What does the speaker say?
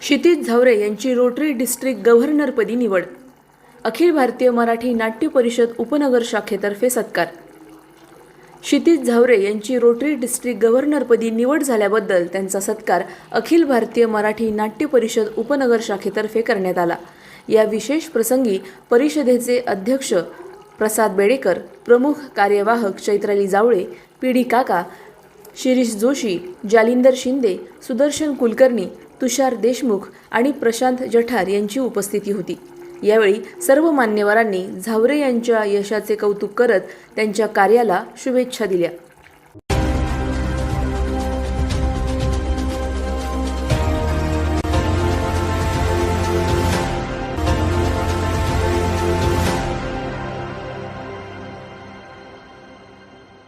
क्षितिज झावरे यांची rotary district गव्हर्नरपदी निवड. अखिल भारतीय मराठी नाट्य परिषद उपनगर शाखेतर्फे सत्कार. क्षितिज झावरे यांची रोटरी डिस्ट्रिक्ट गव्हर्नरपदी निवड झाल्याबद्दल त्यांचा सत्कार अखिल भारतीय मराठी नाट्य परिषद उपनगर शाखेतर्फे करण्यात आला. या विशेष प्रसंगी परिषदेचे अध्यक्ष प्रसाद बेडेकर प्रमुख कार्यवाहक चैत्राली जावळे पी डी काका शिरीष जोशी जालिंदर शिंदे सुदर्शन कुलकर्णी तुषार देशमुख आणि प्रशांत जठार यांची उपस्थिती होती. यावेळी सर्व मान्यवरांनी झावरे यांच्या यशाचे कौतुक करत त्यांच्या कार्याला शुभेच्छा दिल्या.